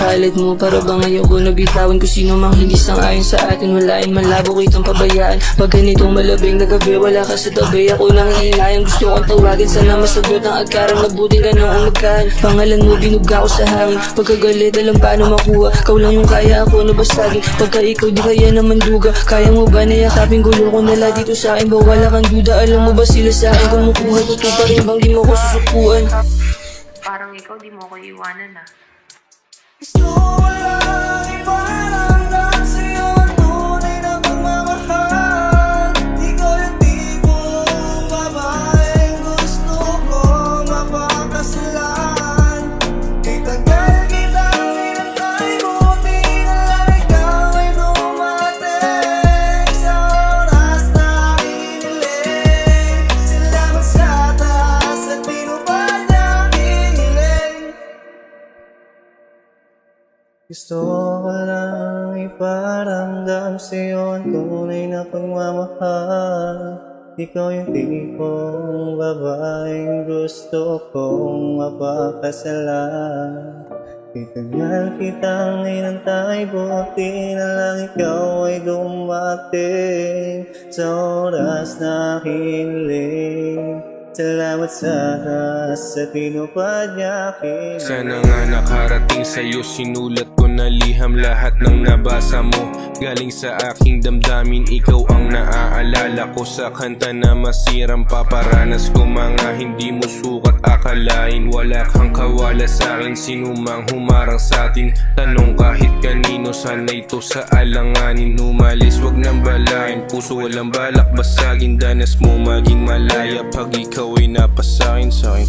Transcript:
palad mo Para bang ngayon ko nabitawan Kung sino mang hindi sang-ayon sa atin. Walain malabo kitang pabayaan. Pag ganitong malabing na gabi Wala ka sa tabi. Ako nang hihinayang Gusto kong tawagin. Sana masagot ang agkarang Nabuti ka noong nagkaan Pangalan mo binuga ko sa hangin. Pagkagalit alam paano makuha. Ikaw lang yung kaya ako nabasagin. Pagka ikaw di kaya naman duga Kaya mo ba na yakapin? Gulo ko nala dito sa akin. Ba wala kang duda Alam mo ba sila sa akin? Kumukuha Totoo pa rin bang di mo ko susukuan? Parang ikaw di mo ako iwanan ah. Gusto ko Gusto ko lang iparamdam sa'yo ang tunay na pagmamahal. Ikaw yung tipong babaeng gusto kong mapakasalan. Itagal kitang inantay, buti na lang ikaw ay dumating Sa oras na hiniling Salamat sa taas sa tinupad niya aking Sana nga nakarating sa'yo Sinulat ko na liham lahat ng nabasa mo. Galing sa aking damdamin Ikaw ang naaalala ko. Sa kanta na masirang paparanas ko Mga hindi mo sukat akalain. Wala kang kawala sa akin Sino mang humarang sa atin. Tanong kahit kanino Sana ito sa alanganin. Umalis wag nang balain. Puso walang balak basagin Danas mo maging malaya. Pag ikaw ay napasakin sa'kin